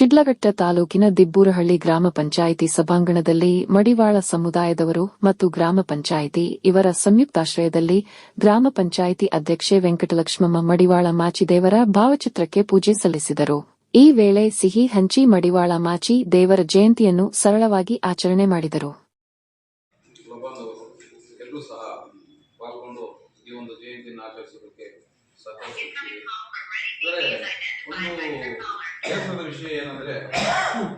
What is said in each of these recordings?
ಶಿಡ್ಲಘಟ್ಟ ತಾಲೂಕಿನ ದಿಬ್ಬೂರಹಳ್ಳಿ ಗ್ರಾಮ ಪಂಚಾಯಿತಿ ಸಭಾಂಗಣದಲ್ಲಿ ಮಡಿವಾಳ ಸಮುದಾಯದವರು ಮತ್ತು ಗ್ರಾಮ ಪಂಚಾಯಿತಿ ಇವರ ಸಂಯುಕ್ತಾಶ್ರಯದಲ್ಲಿ ಗ್ರಾಮ ಪಂಚಾಯಿತಿ ಅಧ್ಯಕ್ಷೆ ವೆಂಕಟಲಕ್ಷ್ಮಮ್ಮ ಮಡಿವಾಳ ಮಾಚಿದೇವರ ಭಾವಚಿತ್ರಕ್ಕೆ ಪೂಜೆ ಸಲ್ಲಿಸಿದರು. ಈ ವೇಳೆ ಸಿಹಿ ಹಂಚಿ ಮಡಿವಾಳ ಮಾಚಿ ದೇವರ ಜಯಂತಿಯನ್ನು ಸರಳವಾಗಿ ಆಚರಣೆ ಮಾಡಿದರು. ಒಂದು ಕೆಲಸದ ವಿಷಯ ಏನಂದ್ರೆ,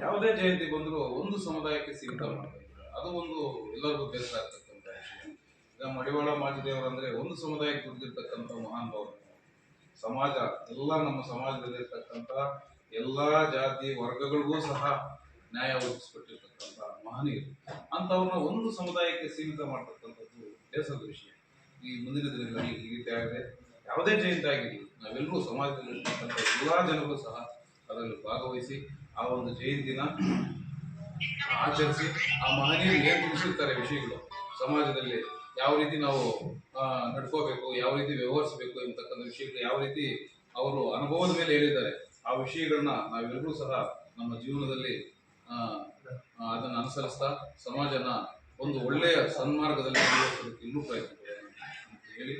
ಯಾವುದೇ ಜಯಂತಿ ಬಂದರೂ ಒಂದು ಸಮುದಾಯಕ್ಕೆ ಸೀಮಿತ ಮಾಡಬೇಕು ಅದು ಒಂದು ಎಲ್ಲರಿಗೂ ಬೇಸರ ಆಗ್ತಕ್ಕಂಥ ವಿಷಯ. ಈಗ ಮಡಿವಾಳ ಮಾಚಿದೇವರು ಅಂದ್ರೆ ಒಂದು ಸಮುದಾಯಕ್ಕೆ ದುಡ್ದಿರ್ತಕ್ಕಂಥ ಮಹಾನ್ ಸಮಾಜ, ಎಲ್ಲ ನಮ್ಮ ಸಮಾಜದಲ್ಲಿರ್ತಕ್ಕಂಥ ಎಲ್ಲ ಜಾತಿ ವರ್ಗಗಳಿಗೂ ಸಹ ನ್ಯಾಯ ಒದಗಿಸ್ಕೊಟ್ಟಿರ್ತಕ್ಕಂಥ ಮಹನೀಯರು. ಅಂಥವ್ರನ್ನ ಒಂದು ಸಮುದಾಯಕ್ಕೆ ಸೀಮಿತ ಮಾಡ್ತಕ್ಕಂಥದ್ದು ಬೇಸರದ ವಿಷಯ. ಈ ಮುಂದಿನ ದಿನಗಳಲ್ಲಿ ಈ ರೀತಿ ಆಗಿದೆ. ಯಾವುದೇ ಜಯಂತಿ ಆಗಿರಲಿ, ನಾವೆಲ್ಲರೂ ಸಮಾಜದಲ್ಲಿರ್ತಕ್ಕಂಥ ಎಲ್ಲ ಜನರು ಸಹ ಅದರಲ್ಲಿ ಭಾಗವಹಿಸಿ ಆ ಒಂದು ಜಯಂತಿನ ಆಚರಿಸಿ ಆ ಮಹನೀಯರು ಏನು ತಿಳಿಸಿರ್ತಾರೆ ವಿಷಯಗಳು? ಸಮಾಜದಲ್ಲಿ ಯಾವ ರೀತಿ ನಾವು ನಡ್ಕೋಬೇಕು, ಯಾವ ರೀತಿ ವ್ಯವಹರಿಸಬೇಕು ಎಂಬತಕ್ಕಂಥ ವಿಷಯಗಳು ಯಾವ ರೀತಿ ಅವರು ಅನುಭವದ ಮೇಲೆ ಹೇಳಿದ್ದಾರೆ, ಆ ವಿಷಯಗಳನ್ನ ನಾವೆಲ್ಲರೂ ಸಹ ನಮ್ಮ ಜೀವನದಲ್ಲಿ ಅದನ್ನು ಅನುಸರಿಸ್ತಾ ಸಮಾಜನ ಒಂದು ಒಳ್ಳೆಯ ಸನ್ಮಾರ್ಗದಲ್ಲಿ ಇನ್ನೂ ಪ್ರಯತ್ನ ಹೇಳಿ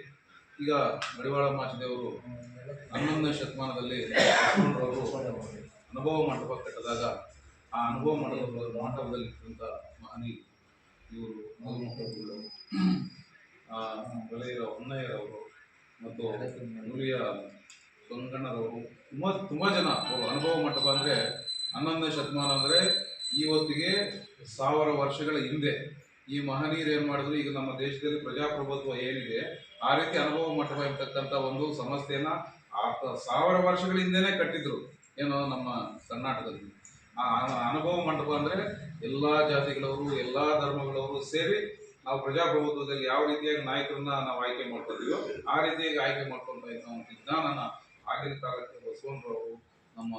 ಈಗ ಮಡಿವಾಳ ಮಾಚಿದೇವರು ಹನ್ನೊಂದನೇ ಶತಮಾನದಲ್ಲಿ ಅನುಭವ ಮಂಟಪ ಕಟ್ಟಿದಾಗ ಆ ಅನುಭವ ಮಂಟಪದ ಮಂಟಪದಲ್ಲಿ ಮಹನಿ ಇವರು ಆ ಬೆಳೆಯಿರ ಹೊನ್ನಯ್ಯರವರು ಮತ್ತು ನುಲಿಯ ಸೊಂಗಣ್ಣರವರು. ತುಂಬ ತುಂಬ ಜನ ಅವರು ಅನುಭವ ಮಂಟಪ ಅಂದರೆ ಹನ್ನೊಂದನೇ ಶತಮಾನ ಅಂದರೆ ಇವತ್ತಿಗೆ ಸಾವಿರ ವರ್ಷಗಳ ಹಿಂದೆ. ಈ ಮಹನೀಯರು ಏನು ಮಾಡಿದ್ರು? ಈಗ ನಮ್ಮ ದೇಶದಲ್ಲಿ ಪ್ರಜಾಪ್ರಭುತ್ವ ಏನಿದೆ, ಆ ರೀತಿ ಅನುಭವ ಮಂಟಪ ಎಂಬತಕ್ಕಂಥ ಒಂದು ಸಂಸ್ಥೆಯನ್ನ ಸಾವಿರ ವರ್ಷಗಳ ಕಟ್ಟಿದ್ರು ಏನು ನಮ್ಮ ಕರ್ನಾಟಕದಲ್ಲಿ. ಆ ಅನುಭವ ಮಂಟಪ ಅಂದರೆ ಎಲ್ಲ ಜಾತಿಗಳವರು, ಎಲ್ಲ ಧರ್ಮಗಳವರು ಸೇರಿ ನಾವು ಪ್ರಜಾಪ್ರಭುತ್ವದಲ್ಲಿ ಯಾವ ರೀತಿಯಾಗಿ ನಾಯಕರನ್ನ ನಾವು ಆಯ್ಕೆ ಮಾಡ್ಕೊತೀವೋ ಆ ರೀತಿಯಾಗಿ ಆಯ್ಕೆ ಇದ್ದ ಒಂದು ವಿಜ್ಞಾನನ ಆಗಿನ ಕಾಲಕ್ಕೆ ಬಸವಣ್ಣರವರು ನಮ್ಮ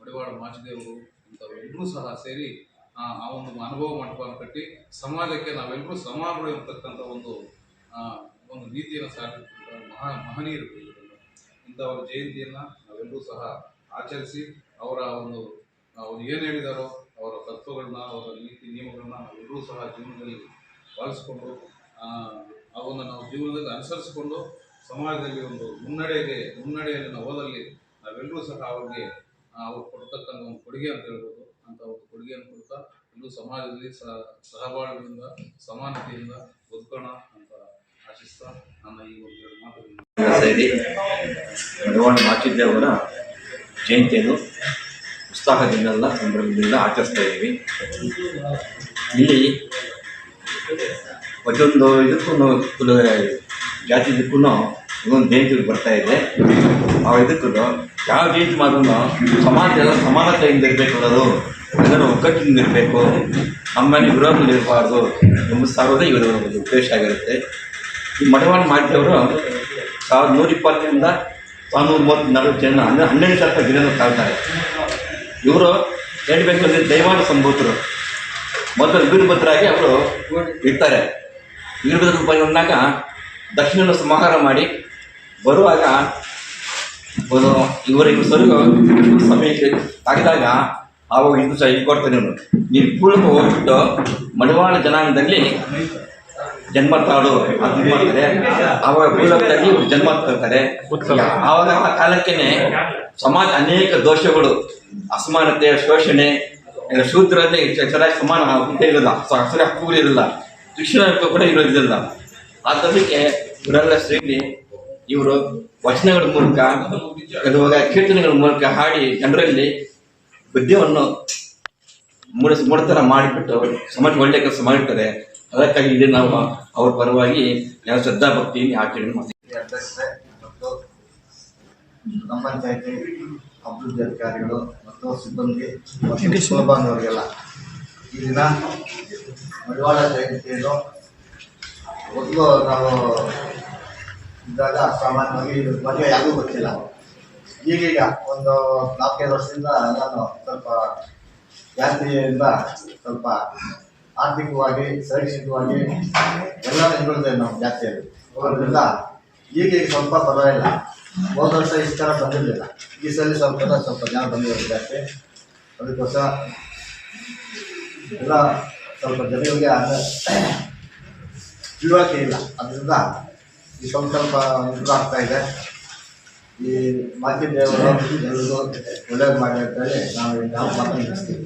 ಮಡಿವಾಳ ಮಾಚಿದೇವರು ಇಂಥವೆಲ್ಲರೂ ಸಹ ಸೇರಿ ಆ ಒಂದು ಅನುಭವ ಮಂಟಪವನ್ನು ಕಟ್ಟಿ ಸಮಾಜಕ್ಕೆ ನಾವೆಲ್ಲರೂ ಸಮಾನರು ಇರತಕ್ಕಂಥ ಒಂದು ಒಂದು ನೀತಿಯನ್ನು ಸಾರಿರ್ತಕ್ಕಂಥ ಮಹಾ, ಮಹನೀಯರು. ಇಂಥವರ ಜಯಂತಿಯನ್ನು ನಾವೆಲ್ಲರೂ ಸಹ ಆಚರಿಸಿ ಅವರ ಒಂದು, ಅವರು ಏನು ಹೇಳಿದಾರೋ ಅವರ ತತ್ವಗಳನ್ನ, ಅವರ ನೀತಿ ನಿಯಮಗಳನ್ನ ನಾವೆಲ್ಲರೂ ಸಹ ಜೀವನದಲ್ಲಿ ಪಾಲಿಸಿಕೊಂಡು ಅವನ್ನು ನಾವು ಜೀವನದಲ್ಲಿ ಅನುಸರಿಸಿಕೊಂಡು ಸಮಾಜದಲ್ಲಿ ಒಂದು ಮುನ್ನಡೆಗೆ, ಮುನ್ನಡೆಯಲ್ಲಿ ನಾವು ಹೋದಲ್ಲಿ ನಾವೆಲ್ಲರೂ ಸಹ ಅವ್ರಿಗೆ ಅವ್ರು ಕೊಡ್ತಕ್ಕಂಥ ಒಂದು ಕೊಡುಗೆ ಅಂತ ಹೇಳ್ಬೋದು ಕೊಡುಗೆಯನ್ನು ಕೊಡ್ತಾ ಎಲ್ಲರೂ ಸಮಾಜದಲ್ಲಿ ಸಹ ಸಹಬಾಳ್ವೆಯಿಂದ, ಸಮಾನತೆಯಿಂದ ಬದುಕೋಣ ಅಂತ ಆಶಿಸ್ತಾ ನನ್ನ ಈ ಒಂದು ಸೇರಿ ಮಡಿವಾಳ ಮಾಚಿದ್ದೇವರ ಜಯಂತಿಯನ್ನು ಉತ್ಸಾಹದಿಂದಲ್ಲ, ಸಂಭ್ರಮದಿಂದ ಆಚರಿಸ್ತಾ ಇದ್ದೀವಿ. ಇಲ್ಲಿ ಪ್ರತಿಯೊಂದು ಇದಕ್ಕೂ ಕುಲ ಜಾತಿ ಇದಕ್ಕೂ ಒಂದೊಂದು ಜಯಂತಿ ಬರ್ತಾ ಇದೆ. ಆ ಇದಕ್ಕೂ ಯಾವ ಜಯಂತಿ ಮಾತ್ರ ಸಮಾಜ ಸಮಾನತೆಯಿಂದ ಇರಬೇಕು ಅನ್ನೋದು ಎಲ್ಲರೂ ಒಗ್ಗಟ್ಟಿನಿಂದ ಇರಬೇಕು. ನಮ್ಮನೆ ವಿರೋಧದಲ್ಲಿ ಇರಬಾರ್ದು ಎಂಬ ಸಾರೋದೇ ಇವರ ಒಂದು ಉದ್ದೇಶ ಆಗಿರುತ್ತೆ. ಈ ಮಡವಾಳ ಮಾಡಿದವರು ಸಾವಿರದ ನೂರ ಇಪ್ಪತ್ತರಿಂದ ಸಾವಿರದ ಮೂವತ್ತು ನಲವತ್ತು ಜನ, ಅಂದರೆ ಹನ್ನೆರಡು ಸಾವಿರ ಗಿಡನ ತಾಳ್ತಾರೆ ಇವರು ಹೇಳಬೇಕಂದ್ರೆ ದೈವಾನ ಸಂಭೂತರು. ಮೊದಲು ವೀರಭದ್ರಾಗಿ ಅವರು ಇರ್ತಾರೆ ವೀರಭದ್ರ ಬಂದಾಗ ದಕ್ಷಿಣ ಸಂಹಾರ ಮಾಡಿ ಬರುವಾಗ ಇವರಿಗೆ ಸ್ವಲ್ಪ ಸಮಯಕ್ಕೆ ತಾಗಿದಾಗ ಆವಾಗ ಇದು ಸಹ ಇದು ಕೊಡ್ತಾನೆ ಅವನು ನೀನು. ಪೂರ್ಣ ಹೋಗ್ಬಿಟ್ಟು ಮಡಿವಾಳ ಜನಾಂಗದಲ್ಲಿ ಜನ್ಮ ತಾಳು ಅದು ಮಾಡ್ತಾರೆ ಆವಾಗ ಇವ್ರು ಜನ್ಮ ತರ್ತಾರೆ. ಆವಾಗ ಆ ಕಾಲಕ್ಕೇನೆ ಸಮಾಜ ಅನೇಕ ದೋಷಗಳು, ಅಸಮಾನತೆ, ಶೋಷಣೆ ಶೂದ್ರತೆ ಸರಿಯಾಗಿ ಸಮಾನ ಇರಲಿಲ್ಲ ಸರಿಯಾಗಿ ಹಕ್ಕುಗಳು ಇರಲ್ಲ ಶಿಕ್ಷಣ ಹಕ್ಕು ಕೂಡ ಇರೋದಿಲ್ಲ ಆದ್ದರಿಂದ ಇವರೆಲ್ಲ ಸೇರಿ ಇವರು ವಚನಗಳ ಮೂಲಕ ಕೀರ್ತನೆಗಳ ಮೂಲಕ ಹಾಡಿ ಜನರಲ್ಲಿ ಬುದ್ಧಿಯನ್ನು ಮೂಡಿಸ್ ಮೂಡತನ ಮಾಡಿಬಿಟ್ಟು ಸಮಾಜ ಒಳ್ಳೆ ಕೆಲಸ ಮಾಡಿರ್ತಾರೆ. ಅದಕ್ಕಾಗಿ ಇಲ್ಲಿ ನಾವು ಅವ್ರ ಪರವಾಗಿ ಯಾವ ಶ್ರದ್ಧಾ ಭಕ್ತಿಯನ್ನು ಆಚರಣೆ ಮಾಡ್ತೀವಿ. ಮತ್ತು ನಮ್ಮ ಪಂಚಾಯತಿ ಅಭಿವೃದ್ಧಿ ಅಧಿಕಾರಿಗಳು ಮತ್ತು ಸಿಬ್ಬಂದಿ ಮತ್ತು ಶೋಭಾನವರಿಗೆಲ್ಲ ಈ ದಿನ ಮಡಿವಾಳ ಜಯಂತಿಯನ್ನು ಮೊದಲು ನಾವು ಇದ್ದಾಗ ಸಾಮಾನ್ಯವಾಗಿ ಮದುವೆ ಬಗ್ಗೆ ಯಾರಿಗೂ ಗೊತ್ತಿಲ್ಲ. ಈಗೀಗ ಒಂದು ನಾಲ್ಕೈದು ವರ್ಷದಿಂದ ನಾನು ಸ್ವಲ್ಪ ಜಾಸ್ತಿಯಿಂದ ಸ್ವಲ್ಪ ಆರ್ಥಿಕವಾಗಿ ಶೈಕ್ಷಣಿಕವಾಗಿ ಎಲ್ಲ ಹಿಂದುಳಿದೇವೆ ನಾವು ಜಾಸ್ತಿಯಲ್ಲಿ ಅದರಿಂದ ಈಗೀಗ ಸ್ವಲ್ಪ ಪರವಾಗಿಲ್ಲ. ಹೋದ ವರ್ಷ ಇಷ್ಟು ಥರ ಬಂದಿರಲಿಲ್ಲ. ಈ ಸಲ ಸ್ವಲ್ಪ ಸ್ವಲ್ಪ ಜನ ಬಂದಿರೋದು ಜಾಸ್ತಿ ಅದಕ್ಕೋಸ್ಕರ ಎಲ್ಲ ಸ್ವಲ್ಪ ಜನಗಳಿಗೆ ತಿಳುವಳಿಕೆ ಇಲ್ಲ. ಅದರಿಂದ ಈ ಸ್ವಲ್ಪ ಸ್ವಲ್ಪ ಇಂಪ್ರೂವ್ ಆಗ್ತಾ ಇದೆ. ಈ ಮಾರ್ಕೆಟ್ ದೇವರು ಎಲ್ಲರಿಗೂ ಒಳ್ಳೇದು ಮಾಡಿ ಅಂತ ಹೇಳಿ ನಾವು ನಾವು ಮಾತನ್ನು ಮುಗಿಸ್ತೀವಿ